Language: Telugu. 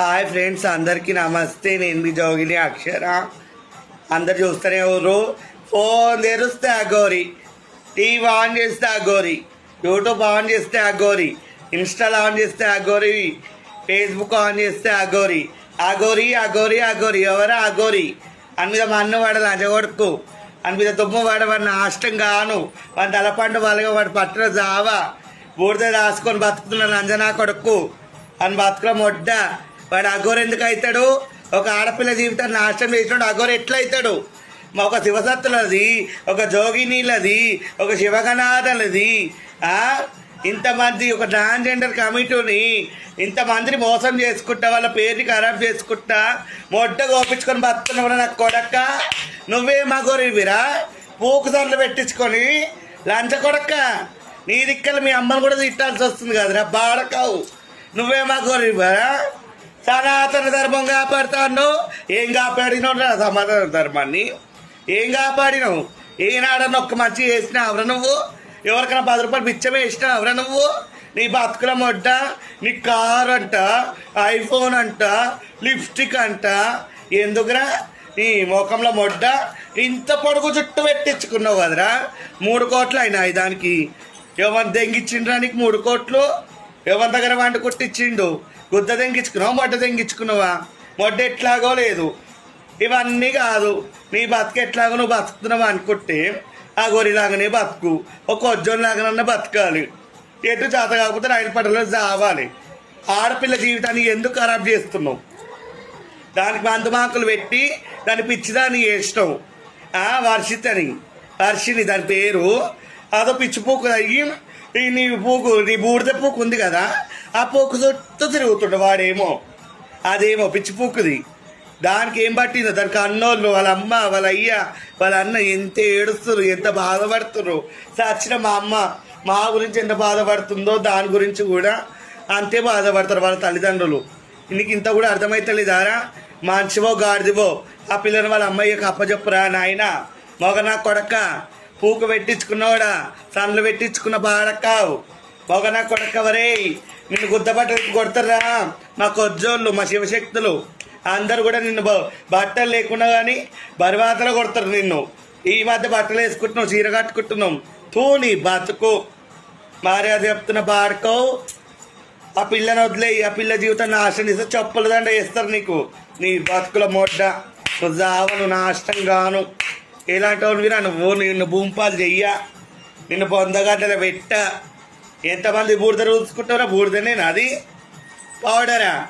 హాయ్ ఫ్రెండ్స్ అందరికీ నమస్తే. నేను మీ జోగిని అక్షర. అందరు చూస్తూనే ఎవరు? ఫోన్ తెరుస్తే అగోరి టీవీ ఆన్ చేస్తే అగోరి యూట్యూబ్ ఆన్ చేస్తే అగోరి ఇన్స్టాల్ ఆన్ చేస్తే అగోరి ఫేస్బుక్ ఆన్ చేస్తే అగోరి అగోరి అగోరి అగోరి ఎవరా అగోరి అని మీద మా అన్న వాడ లంచగొడుకు అని మీద దుమ్ము వాడ వాడిని నాష్టం కాను. వాడి తలపండు వాళ్ళగా వాడు పట్టిన జావా. బూడిద రాసుకొని బతుకుతున్నాను అంజనా కొడుకు. అని బతుకుల మొడ్డ. వాడు అఘోర ఎందుకు అవుతాడు ఒక ఆడపిల్ల జీవితాన్ని నాశనం చేసినాడు అఘోర ఎట్లా అవుతాడు మా ఒక శివసత్తులది ఒక జోగినీలది ఒక శివగణాథలది ఇంతమంది ఒక ట్రాన్స్జెండర్ కమిటీని ఇంతమందిని మోసం చేసుకుంటా వాళ్ళ పేరుని ఖరాబ్ చేసుకుంటా మొట్ట గోపించుకొని బతుకున్నావు నాకు కొడక్క నువ్వే మగోరివిరా పూకు దండలు పెట్టించుకొని లంచ కొడక్క నీ దిక్కలు మీ అమ్మని కూడా తిట్టాల్సి వస్తుంది కదరా బాడకావు. నువ్వే మగోరివరా సనాతన ధర్మం కాపాడుతాను. ఏం కాపాడినావు సమాధాన సనాతన ధర్మాన్ని? ఏం కాపాడినావు ఏనాడన్నా ఒక్క మంచి చేసినావురా నువ్వు? ఎవరికైనా పది రూపాయలు బిచ్చం వేసినావురా నువ్వు? నీ బతుకుల మొడ్డ నీ కార్ అంట ఐఫోన్ అంట లిప్స్టిక్ అంట. ఎందుకురా? నీ ముఖంలో మొడ్డ ఇంత పొడుగు చుట్టూ పెట్టించుకున్నావు కదరా? మూడు కోట్లు అయినాయి దానికి. ఎవరు దెంగిచ్చిండ్రా నీకు మూడు కోట్లు? ఎవరి దగ్గర వంట కొట్టించిండు? గుద్ద తెంగించుకున్నావా మొడ్డ తెంగించుకున్నావా? మొడ్డ ఎట్లాగో లేదు. ఇవన్నీ కాదు. నీ బతుకు ఎట్లాగో నువ్వు బతుకుతున్నావు అనుకుంటే ఆ గొరిలాగానే బతుకు. ఒక కొజ్జోలాగానన్నా బతకాలి. ఎటు జాత కాకపోతే రైలు పట్టలో చావాలి ఆడపిల్ల జీవితాన్ని ఎందుకు ఖరాబ్ చేస్తున్నావు? దానికి మందుమాకులు పెట్టి దాని పిచ్చిదాన్ని చేసినావు. వర్షితని వర్షిని దాని పేరు అదో పిచ్చి పూకు అయ్యి ఈ నీ పూకు నీ బూడిద పోకు ఉంది కదా ఆ పూకు చుట్టూ తిరుగుతుండే వాడేమో. అదేమో పిచ్చి పూకుది. దానికి ఏం పట్టిందో? దానికి అన్నోళ్ళు వాళ్ళ అమ్మ వాళ్ళ అయ్య వాళ్ళ అన్న ఎంత ఏడుస్తున్నారు ఎంత బాధపడుతున్నారు సచ్చిన మా అమ్మ మా గురించి ఎంత బాధపడుతుందో దాని గురించి కూడా అంతే బాధపడతారు వాళ్ళ తల్లిదండ్రులు. నీకు ఇంత కూడా అర్థమైతలేదారా మంచివో గాడిదివో ఆ పిల్లని వాళ్ళ అమ్మయ్యకి అప్పచెప్పురా నాయన? మొగ నా కొడక? పూకు పెట్టించుకున్నవాడా? సన్లు పెట్టించుకున్న బాడకావు పొగన నా నిన్ను గుద్దబట్టలు కొడతారా? మా కొజ్జోళ్ళు మా శివశక్తులు. అందరు కూడా నిన్ను బ- బట్టలు లేకుండా కానీ బరివాతలు కొడతారు నిన్ను. ఈ మధ్య బట్టలు వేసుకుంటున్నావు చీర కట్టుకుంటున్నాం. తూని బతుకు. మర్యాద చెప్తున్న బాడకో ఆ పిల్లని వదిలేయి ఆ పిల్ల జీవితం నాశనం చేస్తే చెప్పుల దండ వేస్తారు నీకు. నీ బతుకుల మొడ్డ. నువ్వు జావను నాశనం గాను ఎలాంటి వినా నువ్వు నిన్ను భూమిపాలు చెయ్య నిన్ను పొందగడ్డల పెట్ట. ఎంతమంది బూడిద రూసుకుంటారో బూడిదనే నాది. పౌడరా